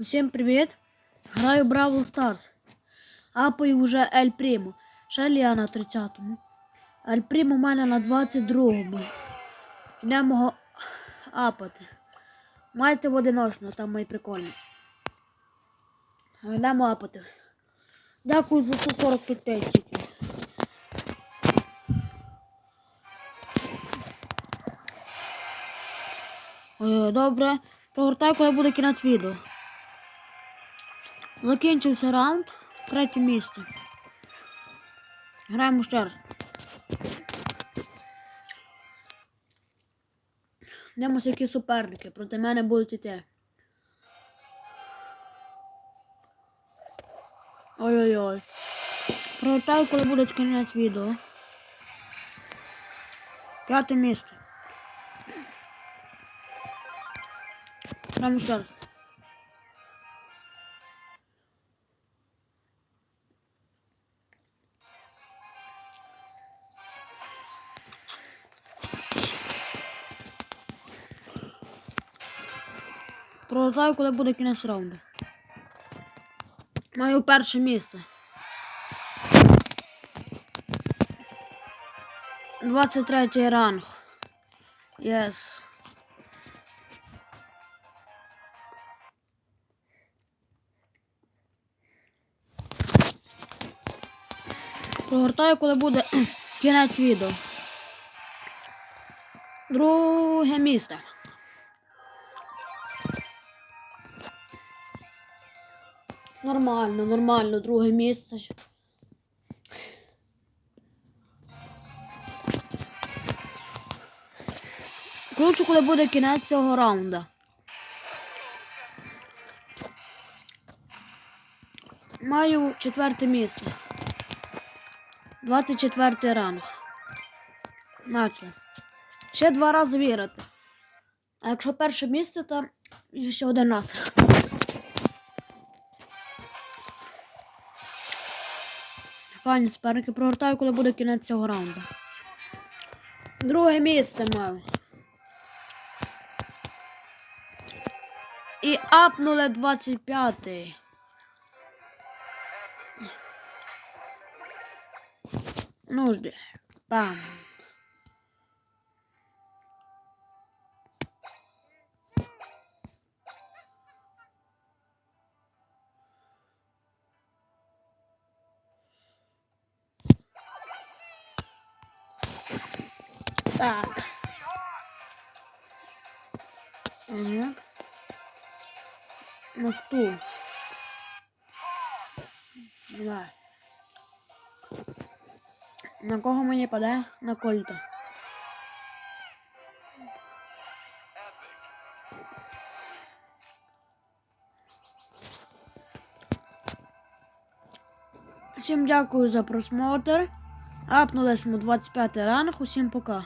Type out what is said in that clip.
Усім привіт! Граю Бравл Старс. Апаю вже Ель Пріму. Ще я на 30-му. Ель Пріму у мене на 22-му. Йдемо його апати. Майте в одиночно, там мої прикольні. Йдемо апати. Дякую за 140 підписчиків. Е, Добре. Повертай, коли буде кінець відео. Закінчився раунд. Третє місце. Граємо ще раз. Дивимося, які суперники. Проти мене будуть іти. Ой-ой-ой. Провертай, коли буде кінець відео. П'яте місце. Граємо ще раз. Пролетаю, коли буде кінець раунду. Маю перше місце. 23 ранг. Єс. Прогортаю, коли буде кінець відео. Друге місце. Нормально, нормально, друге місце. Кручу, коли буде кінець цього раунда. Маю четверте місце. 24 ранг. Наче. Ще два рази вірити. А якщо перше місце, то ще один раз. Пані суперники, прогортаю, коли буде кінець цього раунду. Друге місце маю. І апнули 25-й. Ну жди. Пам. Так. Ага. На стул. Давай. На кого мені паде? На кольта. Всім дякую за просмотр. Апнули ми 25 ранг. Усім пока.